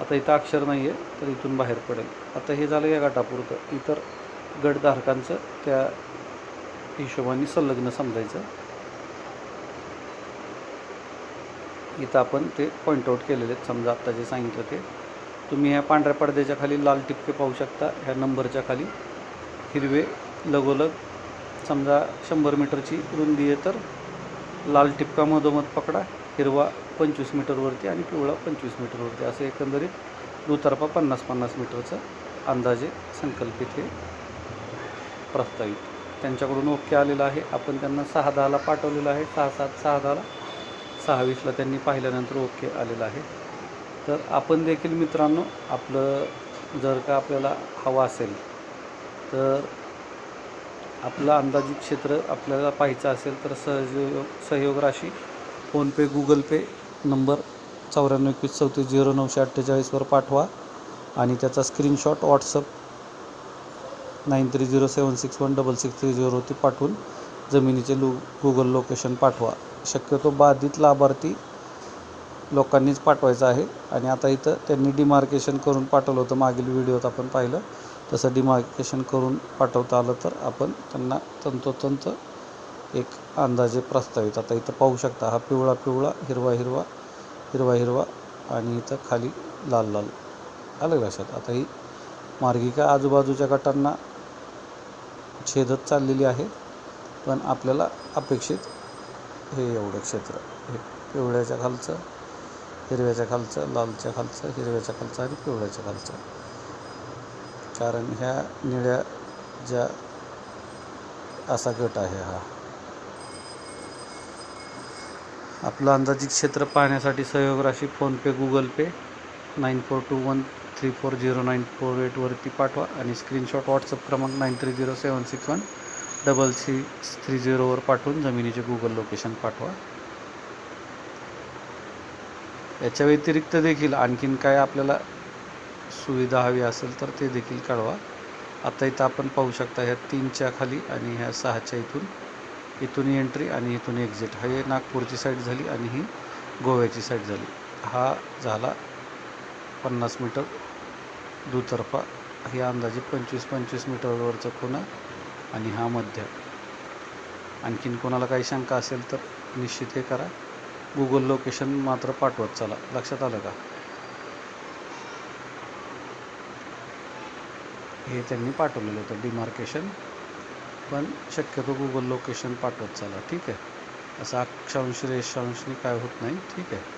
आता इथं अक्षर नाही आहे तर इथून बाहेर पडेल. आता हे झालं या गटापुरतं. इतर गटधारकांचं त्या हिशोबाने संलग्न समजायचं. इथं आपण ते पॉईंट आऊट केलेले आहेत. समजा आत्ता जे सांगितलं ते. तुम्ही ह्या पांढऱ्या पडद्याच्या खाली लाल टिपके पाहू शकता. ह्या नंबरच्या खाली हिरवे लगोलग. समजा शंभर मीटरची रुंदी आहे तर लाल टिपका मधोमध पकडा. हिरवा पंचवीस मीटरवरती आणि पिवळा पंचवीस मीटरवरती असं एकंदरीत दुतर्फा पन्नास पन्नास मीटरचं अंदाजे संकल्पित हे प्रस्तावित. त्यांच्याकडून ओके आलेलं आहे. आपण त्यांना सहा दहाला पाठवलेलं आहे. सहा सात सहा दहाला. सहा वीसला त्यांनी पाहिल्यानंतर ओके आलेलं आहे. तर आपण देखील मित्रांनो आपलं जर का आपल्याला हवं असेल तर आपलं अंदाजित क्षेत्र आपल्याला पाहायचं असेल तर सहयोग सहयोग राशी फोनपे गुगल पे नंबर चौऱ्याण्णव एकवीस चौतीस झिरो नऊशे अठ्ठेचाळीसवर पाठवा आणि त्याचा screenshot WhatsApp nine three zero seven six one double six three झिरोवरती पाठवून जमिनीचे लो गुगल लोकेशन पाठवा. शक्यतो बाधित लाभार्थी लोकांनीच पाठवायचं आहे आणि आता इथं त्यांनी डिमार्केशन करून पाठवलं होतं. मागील व्हिडिओत आपण पाहिलं. तसं डिमार्केशन करून पाठवता आलं तर आपण त्यांना तंतोतंत एक अंदाजे प्रस्तावित. आता इथं पाहू शकता हा पिवळा पिवळा हिरवा हिरवा हिरवा हिरवा आणि इथं खाली लाल लाल. आलं लक्षात? आता ही मार्गिका आजूबाजूच्या गटांना छेदत चाललेली आहे पण आपल्याला अपेक्षित हे एवढं क्षेत्र. हे पिवळ्याच्या खालचं हिरव्याच्या खालचं लालच्या खालचं हिरव्याच्या खालचं आणि पिवळ्याच्या खालचं. कारण ह्या निळ्या ज्या असा गट आहे हा आपलं अंदाजित क्षेत्र पाहण्यासाठी सहयोग राशी PhonePe Google pay nine four two one three four zero nine four एटवरती पाठवा आणि स्क्रीनशॉट व्हॉट्सअप क्रमांक nine three zero seven six one double six three झिरोवर पाठवून जमिनीचे गुगल लोकेशन पाठवा. याच्या व्यतिरिक्त देखील आणखीन काय आपल्याला सुविधा हवी असेल तर ते देखील कळवा. आता इथं आपण पाहू शकता ह्या तीनच्या खाली आणि ह्या सहाच्या इथून. इथून एंट्री आणि इथून एक्झिट हा हे नागपूरची साईड झाली आणि ही गोव्याची साईड झाली. हा झाला पन्नास मीटर दुतर्फा. हे अंदाजे पंचवीस पंचवीस मीटरवरचं खुणा आणि हा मध्य. आणखीन कोणाला काही शंका असेल तर निश्चित हे करा. गुगल लोकेशन मात्र पाठवत चला. लक्षात आलं का? हे त्यांनी पाठवलेलं होतं. डिमार्केशन पण शक्यतो गुगल लोकेशन पाठवत चला ठीक आहे? असं अक्षांश रेषांशनी काय होत नाही ठीक आहे?